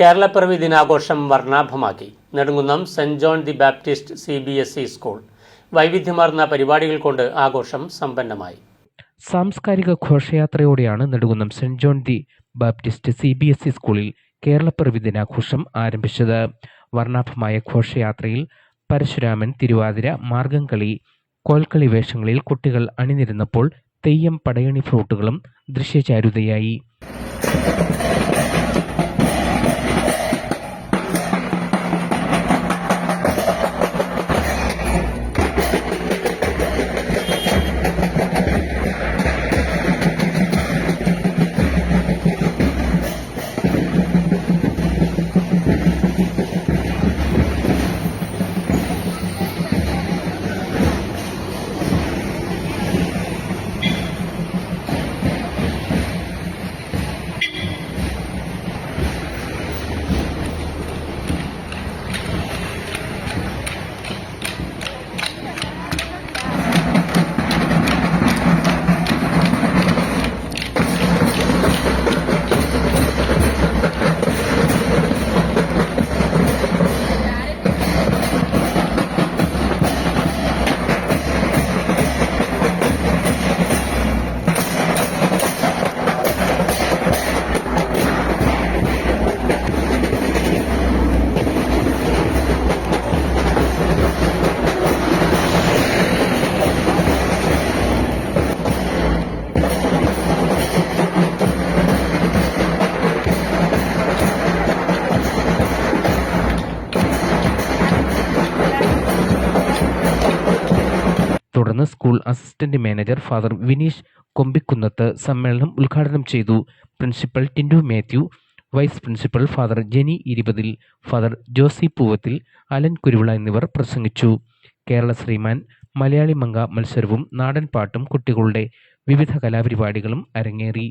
കേരളപ്പിറവി ദിനാഘോഷം വർണാഭമാക്കി. Nedumkunnam saint John the Baptist C B S E school. വൈവിധ്യമാർന്ന പരിപാടികൾ കൊണ്ട് ആഘോഷം സമ്പന്നമായി. സാംസ്കാരിക ഘോഷയാത്രയോടെയാണ് Nedumkunnam saint John the Baptist C B S E സ്കൂളിൽ കേരളപ്പിറവി ദിനാഘോഷം ആരംഭിച്ചത്. വർണാഭമായ ഘോഷയാത്രയിൽ പരശുരാമൻ തിരുവാതിര മാർഗംകളി കോൽക്കളി വേഷങ്ങളിൽ കുട്ടികൾ അണിനിരുന്നപ്പോൾ തെയ്യം പടയണി ഫ്ലൂട്ടുകളും ദൃശ്യചാരുതയായി. തുടർന്ന് school assistant manager father Vineesh Kombikkunnath സമ്മേളനം ഉദ്ഘാടനം ചെയ്തു. Principal Tindu Mathew vice principal father Jeni Irupathil father Josy Poovathil Alan Kuruvila എന്നിവർ പ്രസംഗിച്ചു. കേരള ശ്രീമാൻ മലയാളി മംഗ മത്സരവും നാടൻ പാട്ടും കുട്ടികളുടെ വിവിധ കലാപരിപാടികളും അരങ്ങേറി.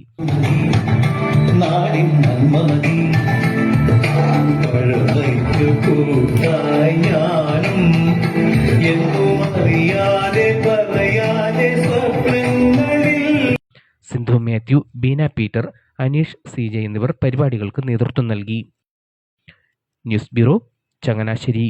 ഞാനും എന്നും അറിയാതെ Sindhu Mathew Beena Peter Aneesh C J എന്നിവർ പരിപാടികൾക്ക് നേതൃത്വം നൽകി. News bureau Changanassery.